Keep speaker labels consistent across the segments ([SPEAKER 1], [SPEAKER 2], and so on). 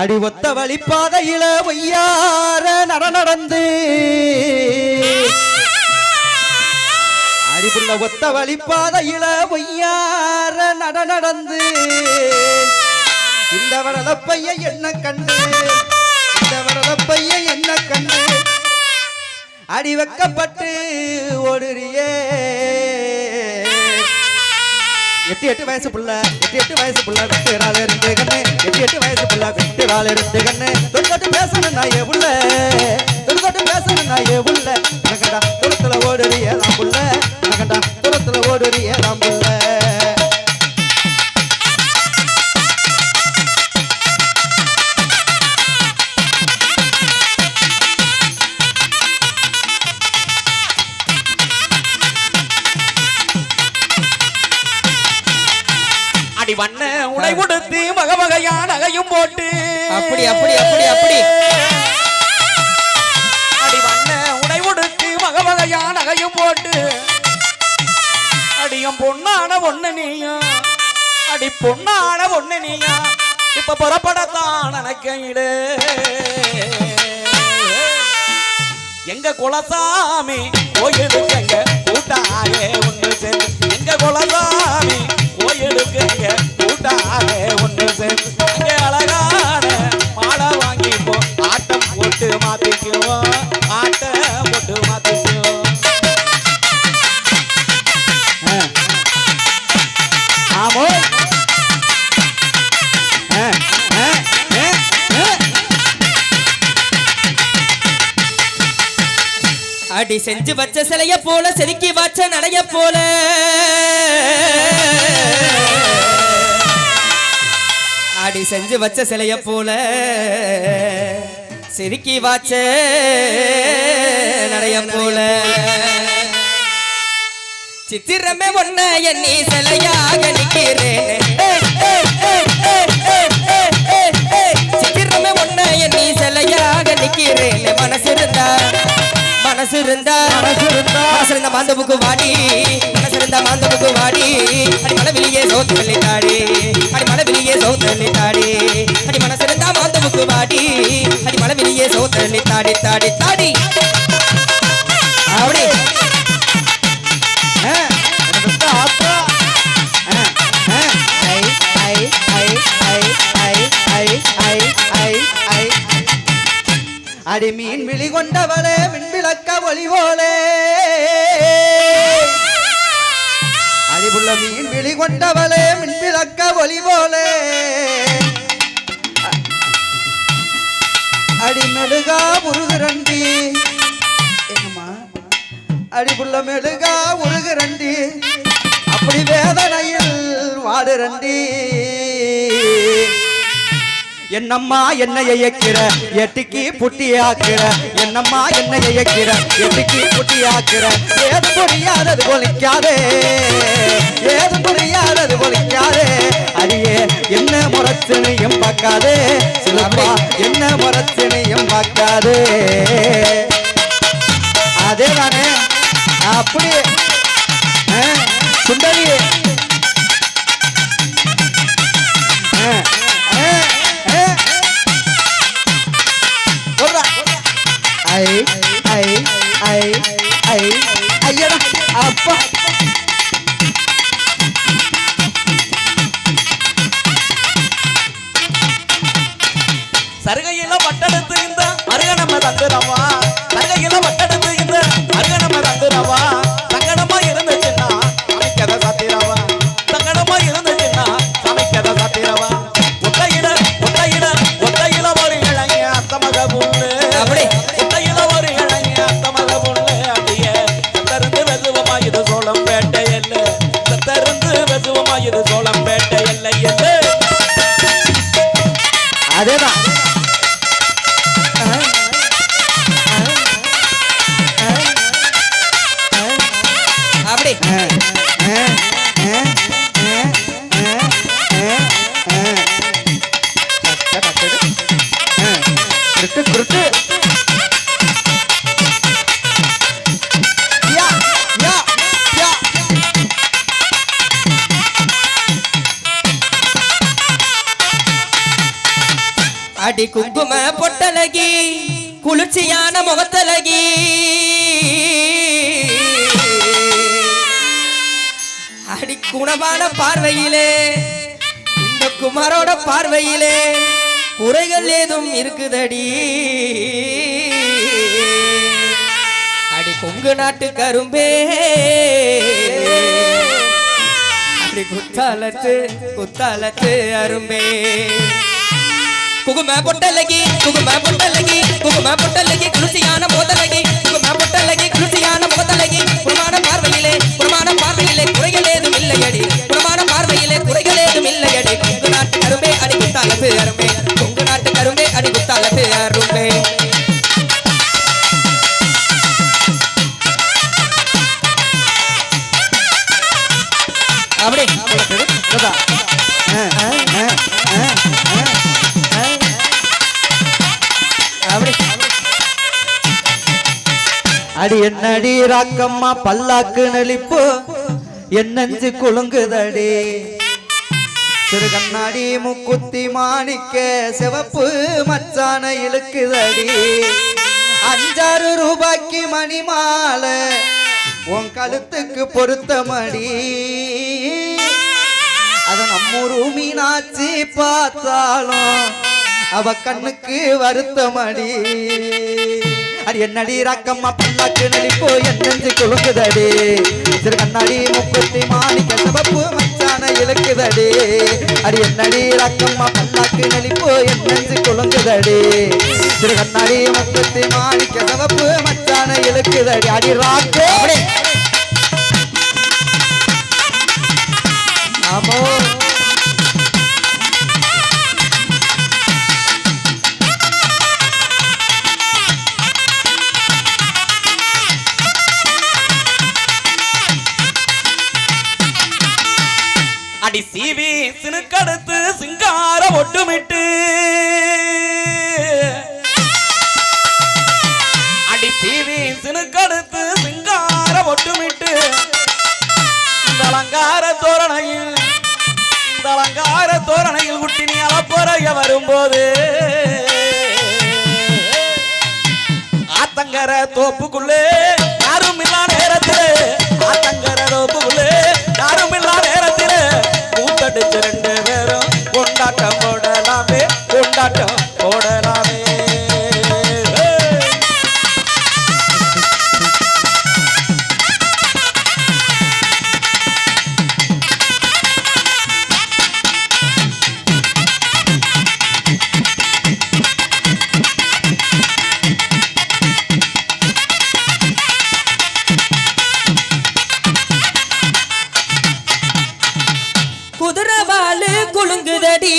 [SPEAKER 1] அடி ஒத்த வழிப்பாதையில ஒய்யார நட நடந்து அடிபுள்ள ஒத்த வழிப்பாதையில ஒய்யார நட நடந்து இந்த வரத பைய என்ன கண்டு? இந்த வரத பைய என்ன கண்டு? அடி வைக்கப்பட்டு ஓடுறியே. எட்டு எட்டு வயசு புள்ள எட்டு எட்டு வயசு புள்ள விட்டு நாள் இருந்து கண்ணு. எட்டு எட்டு வயசு புள்ள விட்டு நாள் இருந்து கண்ணு. தொட்டு பேசணும் நாயே உள்ள புள்ள பேசணும் நாயே உள்ள. புள்ள எனக்கண்டா துரத்துல ஓடுறிய நான் புள்ள. எனக்கண்டா துரத்துல ஓடுறிய நான்
[SPEAKER 2] அடி வண்ண உடை கொடுத்து வகை வகையான நகையும் போட்டு.
[SPEAKER 1] அப்படி, அப்படி, அப்படி, அப்படி.
[SPEAKER 2] அடி வண்ண உடை கொடுத்து வகை வகையான நகையும் போட்டு. அடியும் பொண்ணான ஒண்ணு நீயா? அடி பொண்ணான ஒண்ணு நீயா? இப்ப புறப்படத்தான் நினைக்கையிலே எங்க குலசாமி
[SPEAKER 3] செஞ்சு வச்ச சிலைய போல செதுக்கி வச்ச நடைய போல. அடி செஞ்சு வச்ச சிலைய போல செதுக்கி வாச்ச நடைய போல. சித்திரமே ஒன்ன எண்ணி சிலையாக நிற்கிறேன் சித்திரமே ஒன்ன எண்ணி சிலையாக நிற்கிறேன் மனசிருந்தா மனசு இருந்தா மனசு இருந்தா மனசு இருந்தா மாந்தவுக்கு வாடி மனசு இருந்தா மாந்தவுக்கு வாடி. அடி மலை வெளியே சோத்து வெளித்தாடி அடி மலை வெளியே சோத்து வெளித்தாடி அடி மனசு இருந்தா மாந்தவுக்கு வாடி அடி சோத்து தாடி தாடி. அப்படி.
[SPEAKER 1] அடிமீன் விழி கொண்டவளே மின்விளக்க ஒளி போலே. அடிபுள்ள மீன் விழி கொண்டவளே மின்விளக்க ஒளி போலே. அடி முருகரண்டி. என்னம்மா? அடிபுள்ள மெழுகா உருகுரண்டி அப்படி வேதனையில் வாடுரண்டி. என்னம்மா என்னை இயக்கிற? எட்டிக்கு புட்டி ஆக்கிற என்னம்மா என்ன இயக்கிற? எட்டிக்கு புட்டி ஏது புரியாதது பொலிக்காதே ஏது புரியாதது பொலிக்காதே அடியே என்ன முறைச்சனையும் பார்க்காதே. சிலப்பா என்ன முறைச்சனையும் பார்க்காதே. அதே தானே அப்படியே ஆ, சுண்டலி
[SPEAKER 2] சருகையில பட்டணத்து இந்த அருகனம்ம தந்துடவா சருகையில
[SPEAKER 1] பட்டணத்து போடு குருட்டு குருட்டு
[SPEAKER 3] அடி குங்கும பொட்டலகி குளிர்ச்சியான முகத்தலகி. குணமான பார்வையிலே இந்த குமாரோட பார்வையிலே குறைகள் ஏதும் இருக்குதடி. அடி கொங்கு நாட்டு கரும்பே. அடி குத்தாலத்து குத்தாலத்து அரும்பே. குகும பொட்டலகி குகும பொட்டலகி குகும பொட்டலகி குளிர்ச்சியான போத அடி
[SPEAKER 1] என்னடி ராக்கம்மா பல்லாக்கு நெளிப்பு? என் நெஞ்சு குலுங்குதடி. சிறு கண்ணாடி முக்குத்தி மாணிக்க சிவப்பு மச்சான இழுக்குதடி. அஞ்சாறு ரூபாய்க்கு மணி மாலை உன் கழுத்துக்கு பொருத்த மடி அத நம்மூரு மீனாச்சி பார்த்தாலும் அவ கண்ணுக்கு வருத்தமடி. அடி என்னடி ராக்கம்மா பல்லாக்கு நடிப்போ என் நெஞ்சு குலுக்குதடி திரு கண்ணாடி முக்குத்தி மாணிக்க சிவப்பு மச்சான இழுக்குதடி. அடி என்னடி ராக்கம்மா பல்லாக்கு நடிப்போ என் நெஞ்சு குலுங்குதடி. திரு கண்ணாடி முக்குத்தி மாணிக்க சிவப்பு மச்சான இழுக்குதடி. அடி ராக்கு! ஆமோ.
[SPEAKER 2] அடி சீவி சினுக்கடுத்து சிங்கார ஒட்டுமிட்டு. அடி சீவி சினுக்கடுத்து சிங்கார ஒட்டுமிட்டு. இந்த அலங்கார தோரணையில் இந்த அலங்கார தோரணையில் குட்டி நீ அலப்புறைய வரும்போது ஆத்தங்கர தோப்புக்குள்ளே யாரும்
[SPEAKER 3] குலுங்குதடி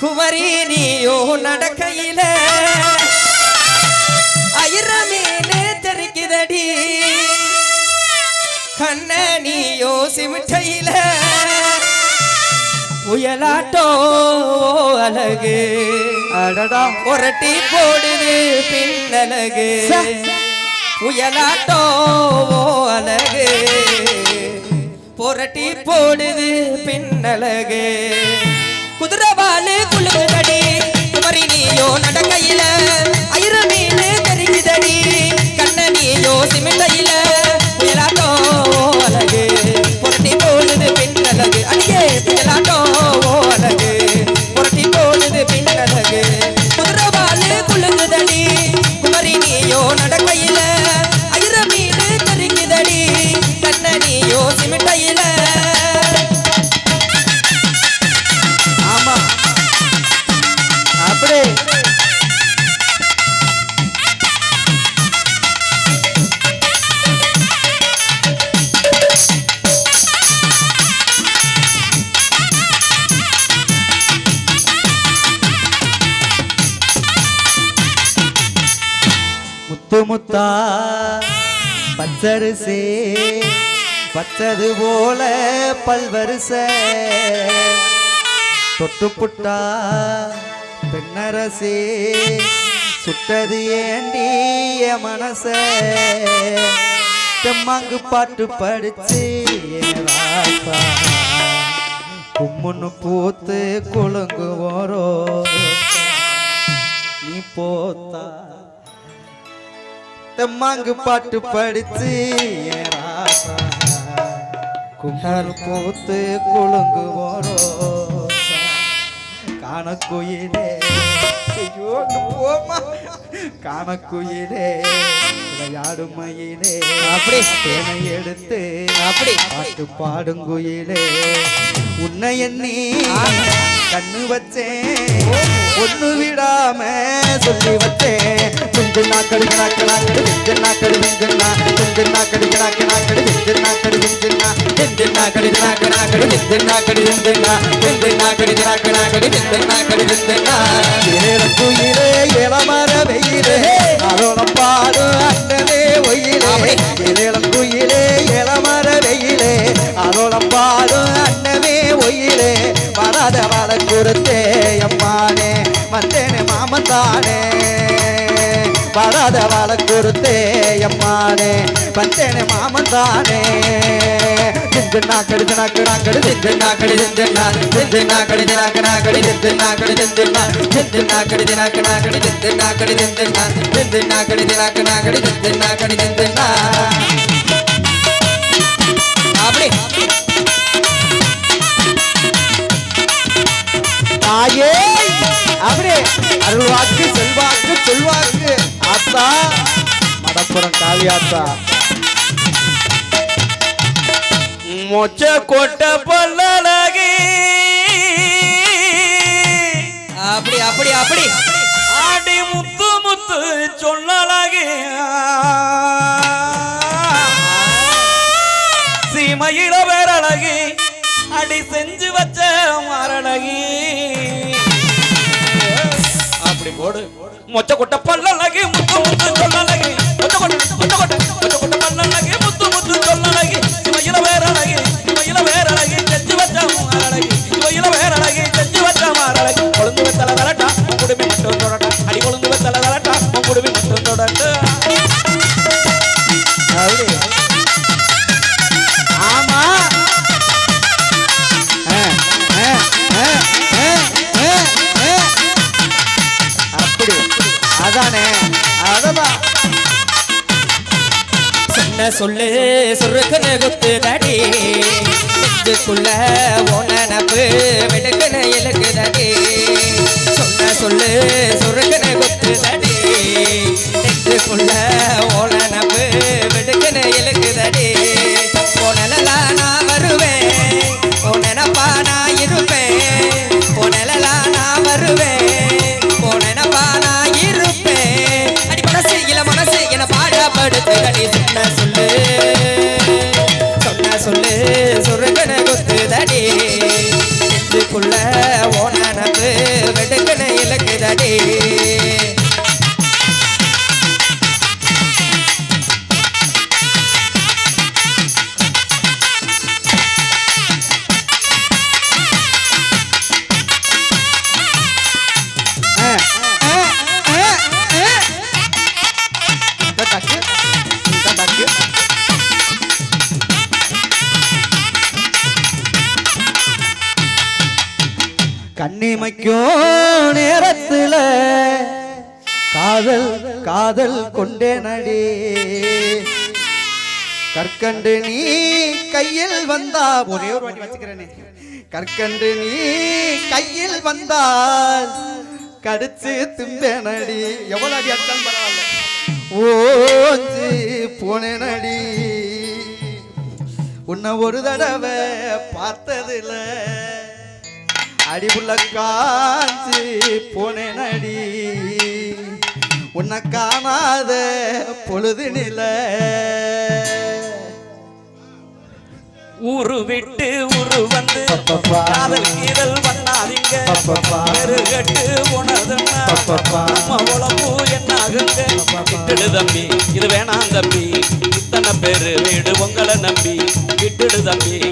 [SPEAKER 3] குமரி நீயோ நடக்கையில. ஐரமேனே தெரிக்குதடி கண்ண நீயோ சிமிட்டையில புயலாட்டோ அழகு.
[SPEAKER 1] அடடா.
[SPEAKER 3] புரட்டி போடுது பின்னலகு. புயலாட்டோ அழகு. புரட்டி போடுது பின்னலகு. குதிரவாலு குழுங்குதடி குமரி நீயோ நடக்கையில
[SPEAKER 1] பல்வரிசே பச்சது போல பல்வரிச. தொட்டு புட்டா பெண்ணரசே சுட்டது ஏண்டி என் மனச. தெம்மாங்கு பாட்டு படிச்சு கும்முன்னு பூத்து குழுங்கு ஓரோ. நீ போத்தா. தெம்மாங்கு பாட்டு படிச்சு கும்முன்னு பூத்து குலுங்கு ஓரோ காணக்குயிலே. ஐயோ போம்மா காணக்குயிலே. விளையாடும் மயிலே
[SPEAKER 3] அப்படி.
[SPEAKER 1] தேனை எடுத்து
[SPEAKER 3] அப்படி.
[SPEAKER 1] பாட்டு பாடுங்குயிலே. உன்னை எண்ணி கண்ணு வச்சேன். ஒண்ணு விடாம சொல்லி வச்சேன். செஞ்சு நாக்கடி நாக்கு நாக்கடி செஞ்சு நாக்கடி செஞ்சு நா. செஞ்சு நாக்கடி நாக்கு நாக்கடி செஞ்சு நாக்கடி செஞ்சு நா. செஞ்சு நாக்கடி நாக்கு நாக்கடி செஞ்சு நாக்கடி செஞ்சு நா. செஞ்சு நாக்கடி நாக்கு நாக்கடி செஞ்சு நாக்கடி செஞ்சு நா. குயிலே இளமர வெயிலே அதோட பாடு அண்ணனே ஒயிலே. இளம் வராத வர குருத்தே அம்மானே வந்தேனே மாமன் தானே செஞ்சு நாக்கடி நாக்கு நாக்கடி செஞ்சு நாக்கடி செஞ்சு நா செஞ்சு நாக்கடி நாக்கடி செஞ்சு நாக்கடி செஞ்சு நா செஞ்சு நாக்கடி நாக்கடி செஞ்சு நாக்கடி செஞ்சு நா செஞ்சு நாக்கடி மடப்புறம் காளியாத்தா.
[SPEAKER 2] மொச்ச கொட்ட பல்லழகி.
[SPEAKER 3] அப்படி அப்படி அப்படி.
[SPEAKER 2] ஆடி முத்து முத்து சொல்லழகி. சீமையில வேறழகி. அடி செஞ்சு வச்ச மரழகி. அப்படி போடு. மொச்ச கொட்ட பல்லழகி முத்து முத்து சொல்லழகி.
[SPEAKER 3] சொல்லு சுருக்குன்னு குத்து தடி. நெஞ்சுக்குள்ள உனப்பு வெடுக்குன்னு இழுக்கு தடி. சொன்ன சொல்லு சுருக்குன்னு குத்து தடி.
[SPEAKER 1] கண்ணிமைக்கும் நேரத்துல காதல் காதல் கொண்டே நடி. கற்கண்டு நீ கையில் வந்தா ஒரே ஒரு வாட்டி வச்சுக்கிறேனே. கற்கண்டு நீ கையில் வந்தால் கடிச்சு திம்பேனடி எவ்வளவு அடி அடிச்சாலும் பரவாயில்ல. ஓஞ்சி போனேனடி உன்னை ஒரு தடவை பார்த்ததில்லை. அடிபுள்ள காஞ்சி போனேனடி உன்னை காணாத பொழுது நில.
[SPEAKER 2] ஊரு விட்டு ஊரு வந்து. காதல் கீதல் பண்ணாதீங்க. பெருகட்டு. நம்ம உழப்பு என்ன ஆகுங்க விட்டுடு தம்பி இது வேணாம் தம்பி. இத்தனை பேரு வீடு உங்களை நம்பி. விட்டுடு தம்பி.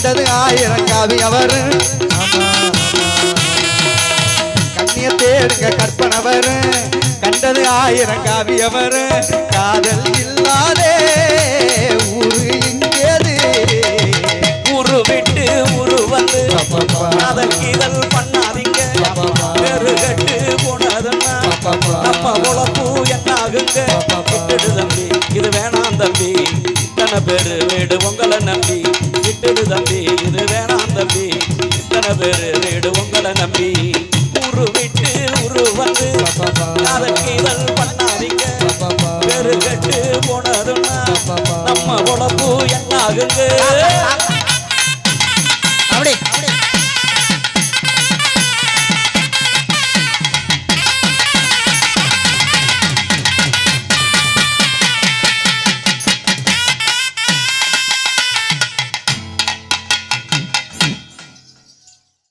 [SPEAKER 1] கண்டது ஆயிரம் காவி அவர். கண்ணிய தேடுங்க கற்பனவர் கண்டது ஆயிரம் காவி அவர். காதல் இல்லாதே ஊரு இங்கேது.
[SPEAKER 2] ஊரு விட்டு ஊரு வந்து காதல் கீதல் பண்ணாதீங்க. கட்டு போனதுன்னா நம்ம உழப்பு என்ன ஆகுங்க தம்பி இது வேணாம் தம்பி. இத்தனை பேர் வீடு உங்களை நம்பி. தம்பி இது வேணாம் தம்பி. இத்தனை பேர் வீடு உங்களை நம்பி.